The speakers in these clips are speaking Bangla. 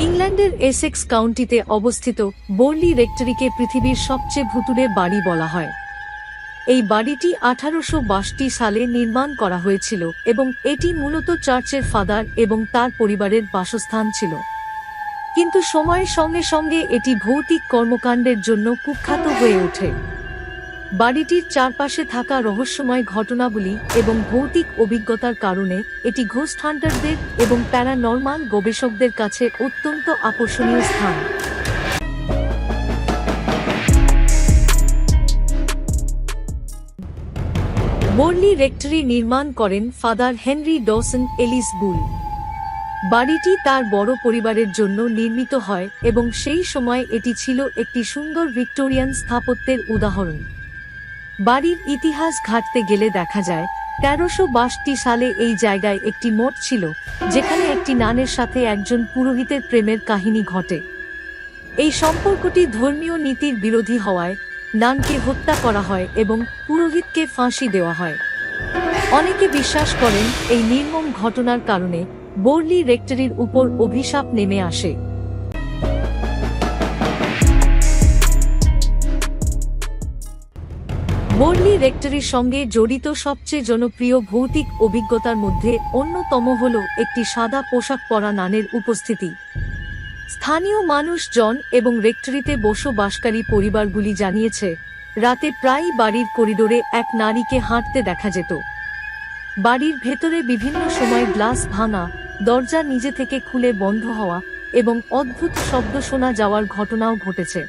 ইংল্যান্ডের এসেক্স কাউন্টিতে অবস্থিত বোর্লি রেক্টরিকে পৃথিবীর সবচেয়ে ভুতুরে বাড়ি বলা হয়। এই বাড়িটি আঠারোশো সালে নির্মাণ করা হয়েছিল এবং এটি মূলত চার্চের ফাদার এবং তার পরিবারের বাসস্থান ছিল। কিন্তু সময়ের সঙ্গে সঙ্গে এটি ভৌতিক কর্মকাণ্ডের জন্য কুখ্যাত হয়ে ওঠে। বাড়িটির চারপাশে থাকা রহস্যময় ঘটনাবলী এবং ভৌতিক অভিজ্ঞতার কারণে এটি ঘোস্ট হান্টারদের এবং প্যারানর্মাল গবেষকদের কাছে অত্যন্ত আকর্ষণীয় স্থান। বোর্লি রেক্টরি নির্মাণ করেন father Henry Dawson Ellis Bull. বাড়িটি তার বড় পরিবারের জন্য নির্মিত হয় এবং সেই সময় এটি ছিল একটি সুন্দর ভিক্টোরিয়ান স্থাপত্যের উদাহরণ। বাড়ির ইতিহাস ঘাটতে গেলে দেখা যায়, তেরোশো বাষট্টি সালে এই জায়গায় একটি মঠ ছিল, যেখানে একটি নানের সাথে একজন পুরোহিতের প্রেমের কাহিনী ঘটে। এই সম্পর্কটি ধর্মীয় নীতির বিরোধী হওয়ায়, নানকে হত্যা করা হয় এবং পুরোহিতকে ফাঁসি দেওয়া হয়। অনেকে বিশ্বাস করেন, এই নির্মম ঘটনার কারণে বর্লি রেক্টরির উপর অভিশাপ নেমে আসে। বোর্লি রেক্টরির সঙ্গে জড়িত সবচেয়ে জনপ্রিয় ভৌতিক অভিজ্ঞতার মধ্যে অন্যতম হল একটি সাদা পোশাক পরা নানের উপস্থিতি। স্থানীয় মানুষজন এবং রেক্টরিতে বসবাসকারী পরিবারগুলি জানিয়েছে, রাতে প্রায়ই বাড়ির করিডোরে এক নারীকে হাঁটতে দেখা যেত। বাড়ির ভেতরে বিভিন্ন সময় গ্লাস ভাঙা, দরজা নিজে থেকে খুলে বন্ধ হওয়া এবং অদ্ভুত শব্দ শোনা যাওয়ার ঘটনাও ঘটেছে।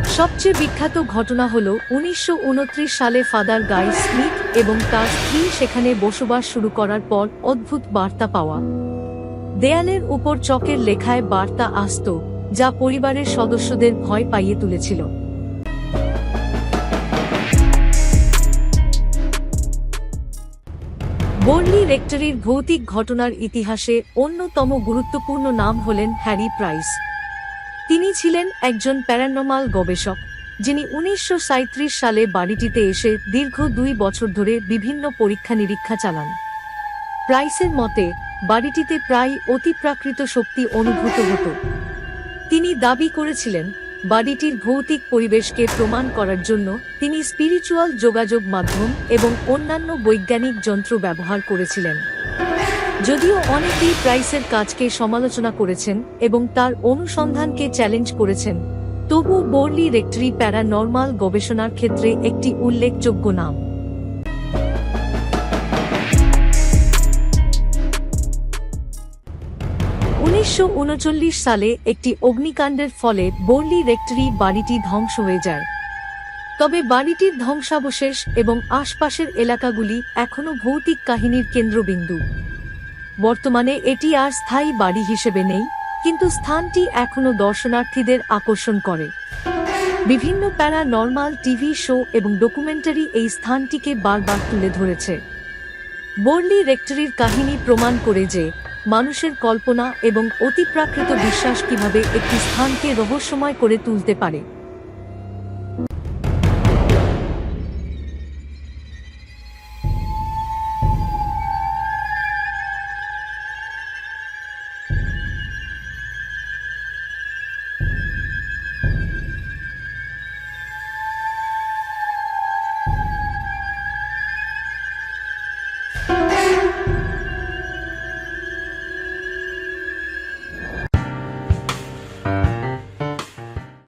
সবচেয়ে বিখ্যাত ঘটনা হল উনিশশো উনত্রিশ সালে ফাদার গাই স্মিথ এবং তার স্ত্রী সেখানে বসবাস শুরু করার পর অদ্ভুত বার্তা পাওয়া। দেয়ালের উপর চকের লেখায় বার্তা আসত, যা পরিবারের সদস্যদের ভয় পাইয়ে তুলেছিল। বোর্লি রেক্টরির ভৌতিক ঘটনার ইতিহাসে অন্যতম গুরুত্বপূর্ণ নাম হলেন হ্যারি প্রাইস। তিনি ছিলেন একজন প্যারানমাল গবেষক, যিনি উনিশশো সাঁইত্রিশ সালে বাড়িটিতে এসে দীর্ঘ দুই বছর ধরে বিভিন্ন পরীক্ষা নিরীক্ষা চালান। প্রাইসের মতে, বাড়িটিতে প্রায় অতিপ্রাকৃত শক্তি অনুভূত হতো। তিনি দাবি করেছিলেন, বাড়িটির ভৌতিক পরিবেশকে প্রমাণ করার জন্য তিনি স্পিরিচুয়াল যোগাযোগ মাধ্যম এবং অন্যান্য বৈজ্ঞানিক যন্ত্র ব্যবহার করেছিলেন। যদিও অনেকেই প্রাইসের কাজকে সমালোচনা করেছেন এবং তার অনুসন্ধানকে চ্যালেঞ্জ করেছেন তবু বোর্লি রেক্টরি প্যারানর্মাল গবেষণার ক্ষেত্রে একটি উল্লেখযোগ্য নাম। উনিশশো উনচল্লিশ সালে একটি অগ্নিকাণ্ডের ফলে বোর্লি রেক্টরি বাড়িটি ধ্বংস হয়ে যায়। তবে বাড়িটির ধ্বংসাবশেষ এবং আশপাশের এলাকাগুলি এখনও ভৌতিক কাহিনীর কেন্দ্রবিন্দু। বর্তমানে এটি আর স্থায়ী বাড়ি হিসেবে নেই, কিন্তু স্থানটি এখনও দর্শনার্থীদের আকর্ষণ করে। বিভিন্ন প্যারা নর্মাল টিভি শো এবং ডকুমেন্টারি এই স্থানটিকে বারবার তুলে ধরেছে। বর্লি রেক্টরির কাহিনী প্রমাণ করে যে, মানুষের কল্পনা এবং অতিপ্রাকৃত বিশ্বাস কীভাবে একটি স্থানকে রহস্যময় করে তুলতে পারে।